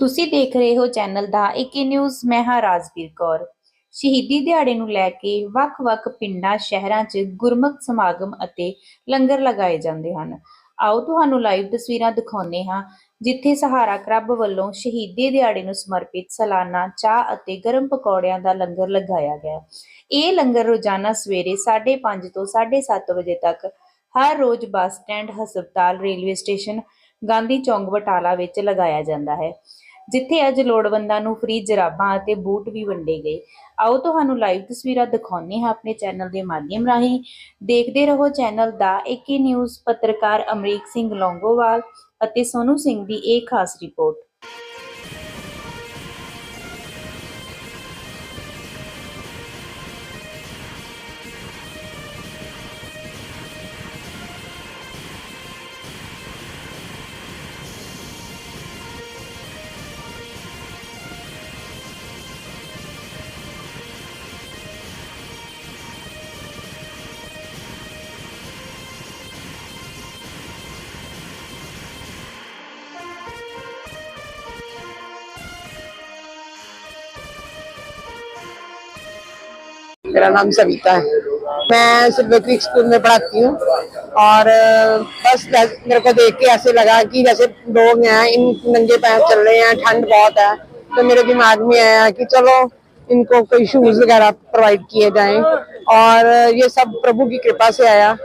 ਤੁਸੀਂ ਦੇਖ ਰਹੇ ਹੋ ਚੈਨਲ ਦਾ ਏਕੇ ਨਿਊਜ਼, ਮੈਂ ਹਾਂ ਰਾਜਵੀਰ ਕੌਰ। ਸ਼ਹੀਦੀ ਦਿਹਾੜੇ ਨੂੰ ਲੈ ਕੇ ਵੱਖ-ਵੱਖ ਪਿੰਡਾਂ, ਸ਼ਹਿਰਾਂ 'ਚ ਗੁਰਮਤਿ ਸਮਾਗਮ ਅਤੇ ਲੰਗਰ ਲਗਾਏ ਜਾਂਦੇ ਹਨ। ਆਓ ਤੁਹਾਨੂੰ ਲਾਈਵ ਤਸਵੀਰਾਂ ਦਿਖਾਉਂਦੇ ਹਾਂ, ਜਿੱਥੇ ਸਹਾਰਾ ਕਲੱਬ ਵੱਲੋਂ ਸ਼ਹੀਦੀ ਦਿਹਾੜੇ ਨੂੰ ਸਮਰਪਿਤ ਸਾਲਾਨਾ ਚਾਹ ਅਤੇ ਗਰਮ ਪਕੌੜਿਆਂ ਦਾ ਲੰਗਰ ਲਗਾਇਆ ਗਿਆ। ਇਹ ਲੰਗਰ ਰੋਜ਼ਾਨਾ ਸਵੇਰੇ 5:30 ਤੋਂ 7:30 ਵਜੇ ਤੱਕ ਹਰ ਰੋਜ਼ ਬੱਸ ਸਟੈਂਡ, ਹਸਪਤਾਲ, ਰੇਲਵੇ ਸਟੇਸ਼ਨ ਗਾਂਧੀ ਚੌਂਕ ਬਟਾਲਾ ਵਿੱਚ ਲਗਾਇਆ ਜਾਂਦਾ ਹੈ। ਜਿੱਥੇ ਅੱਜ ਲੋੜਵੰਦਾਂ ਨੂੰ ਫ੍ਰੀ ਜਰਾਬਾਂ ਅਤੇ ਬੂਟ ਵੀ ਵੰਡੇ ਗਏ। ਆਓ ਤੁਹਾਨੂੰ ਲਾਈਵ ਤਸਵੀਰਾਂ ਦਿਖਾਉਂਦੇ ਹਾਂ ਆਪਣੇ ਚੈਨਲ ਦੇ ਮਾਧਿਅਮ ਰਾਹੀਂ। ਦੇਖਦੇ ਰਹੋ ਚੈਨਲ ਦਾ ਏਕੇ ਨਿਊਜ਼ ਪੱਤਰਕਾਰ ਅਮਰੀਕ ਸਿੰਘ ਲੌਂਗੋਵਾਲ ਅਤੇ ਸੋਨੂ ਸਿੰਘ ਦੀ ਇਹ ਖਾਸ ਰਿਪੋਰਟ मेरा नाम सविता है। मैं सिल्वर क्रिक स्कूल में पढ़ाती हूँ और बस मेरे को देख के ऐसे लगा कि जैसे लोग हैं, इन नंगे पैर चल रहे हैं, ठंड बहुत है तो मेरे दिमाग में आया कि चलो, इनको कोई शूज़ वगैरह प्रोवाइड किए जाएँ। और ये सब प्रभु की कृपा से आया।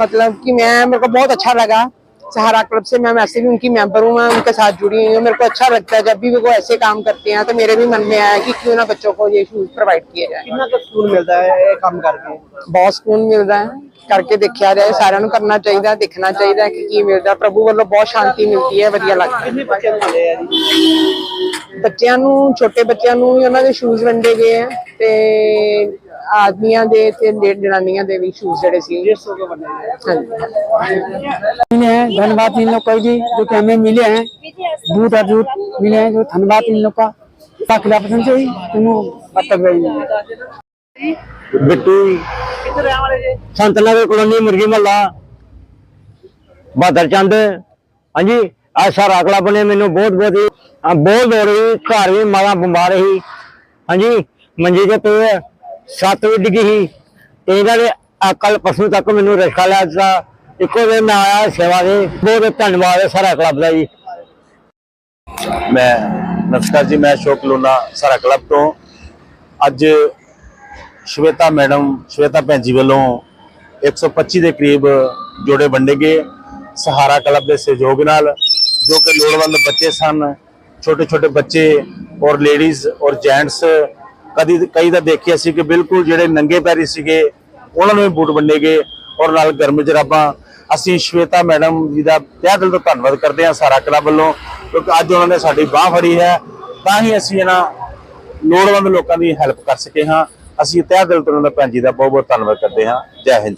मतलब कि मैं, मेरे को बहुत अच्छा लगा। सहारा क्लब से मैं वैसे भी उनकी मेंबर हूँ मैं उनके साथ जुड़ी हुई हूँ मेरे को अच्छा लगता है जब भी वो ऐसे काम करते हैं तो मेरे भी मन में आया कि क्यों ना बच्चों को ये शूज प्रोवाइड किए जाए ਕਿੰਨਾ ਕੁ ਸਕੂਨ ਮਿਲਦਾ ਹੈ ਇਹ ਕੰਮ ਕਰਕੇ ਬਹੁਤ ਸਕੂਨ ਮਿਲਦਾ ਹੈ ਕਰਕੇ ਦੇਖਿਆ ਜਾਏ ਸਾਰਿਆਂ ਨੂੰ ਕਰਨਾ ਚਾਹੀਦਾ ਦੇਖਣਾ ਚਾਹੀਦਾ ਕਿ ਕੀ ਮਿਲਦਾ ਪ੍ਰਭੂ ਵੱਲੋਂ ਬਹੁਤ ਸ਼ਾਂਤੀ ਮਿਲਦੀ ਹੈ ਵਧੀਆ ਲੱਗਦਾ ਹੈ ਕਿੰਨੇ ਬੱਚੇ ਨੂੰ ਮਿਲੇ ਆ ਜੀ ਬੱਚਿਆਂ ਨੂੰ ਛੋਟੇ ਬੱਚਿਆਂ ਨੂੰ ਵੀ ਉਹਨਾਂ ਦੇ ਸ਼ੂਜ਼ ਵੰਡੇ ਗਏ ਆ ਤੇ ਆਦਮੀਆਂ ਦੇ ਤੇ ਲੇ- ਜਨਾਨੀਆਂ ਦੇ ਵੀ ਸ਼ੂਜ਼ ਜਿਹੜੇ ਸੀ ਜਿਸ ਤੋਂ ਬੰਦੇ ਨੇ ਹਾਂਜੀ मिले हैं धन्यवाद इन लोग का जी जो कि हमें मिले हैं बूट और जूट मिले हैं जो धन्यवाद इन लोग का बाकी पसंद से ही तुम तक गई ਬਿੱਟੂ ਜੀ, ਕਿੱਥੇ ਰਹਿਣ ਵਾਲੇ ਜੀ ਸੰਤ ਨਗਰ ਕਲੋਨੀ ਮੁਰਗੀ ਮਹੱਲਾ ਬਹਾਦਰ ਚੰਦ ਹਾਂਜੀ ਆ ਸਾਰਾ ਕਲੱਬ ਨੇ ਮੈਨੂੰ ਬਹੁਤ ਬਹੁਤ ਹੀ ਆ, ਬਹੁਤ ਲੋੜ ਸੀ ਘਰ ਵੀ ਮਾਲਾ ਛੱਤ ਵੀ ਡਿੱਗੀ ਸੀ। ਤੇ ਇਹਨਾਂ ਨੇ ਕੱਲ ਪਰਸੋਂ ਤੱਕ ਮੈਨੂੰ ਰਿਕਸ਼ਾ ਲਿਆ ਦਿੱਤਾ। ਇੱਕੋ ਦਿਨ ਮੈਂ ਆਇਆ ਸੇਵਾ ਦੇ। ਬਹੁਤ ਧੰਨਵਾਦ ਹੈ ਸਾਰਾ ਕਲੱਬ ਦਾ ਜੀ। ਮੈਂ ਨਮਸਕਾਰ ਜੀ, ਮੈਂ ਅਸ਼ੋਕ ਲੋਨਾ, ਸਾਰਾ ਕਲੱਬ ਤੋਂ। ਅੱਜ ਸ਼ਵੇਤਾ ਮੈਡਮ, ਸ਼ਵੇਤਾ ਭੈਣ ਜੀ ਵੱਲੋਂ 125 ਦੇ ਕਰੀਬ ਜੋੜੇ ਵੰਡੇ ਗਏ। ਸਹਾਰਾ ਕਲੱਬ ਦੇ ਸਹਿਯੋਗ ਨਾਲ, ਜੋ ਕਿ ਲੋੜਵੰਦ ਬੱਚੇ ਸਨ ਛੋਟੇ ਛੋਟੇ ਬੱਚੇ ਔਰ ਲੇਡੀਜ਼ ਔਰ ਜੈਂਟਸ ਕਦੀ ਕਈ ਤਾਂ ਦੇਖਿਆ ਸੀ ਕਿ ਬਿਲਕੁਲ ਜਿਹੜੇ ਨੰਗੇ ਪੈਰੀ ਸੀਗੇ, ਉਹਨਾਂ ਨੂੰ ਵੀ ਬੂਟ ਵੰਡੇ ਗਏ ਔਰ ਨਾਲ ਗਰਮ ਜਰਾਬਾਂ। ਅਸੀਂ ਸ਼ਵੇਤਾ ਮੈਡਮ ਜੀ ਦਾ ਤਹਿ ਦਿਲ ਤੋਂ ਧੰਨਵਾਦ ਕਰਦੇ ਹਾਂ ਸਾਰਾ ਕਲੱਬ ਵੱਲੋਂ, ਕਿਉਂਕਿ ਅੱਜ ਉਹਨਾਂ ਨੇ ਸਾਡੀ ਬਾਹ ਫੜੀ ਹੈ। ਤਾਂ ਹੀ ਅਸੀਂ ਇਹਨਾਂ ਲੋੜਵੰਦ ਲੋਕਾਂ ਦੀ ਹੈਲਪ ਕਰ ਸਕੇ ਹਾਂ। ਅਸੀਂ ਤਹਿ ਦਿਲ ਤੋਂ ਉਹਨਾਂ ਦਾ ਭੈਣ ਜੀ ਦਾ ਬਹੁਤ ਬਹੁਤ ਧੰਨਵਾਦ ਕਰਦੇ ਹਾਂ। ਜੈ ਹਿੰਦ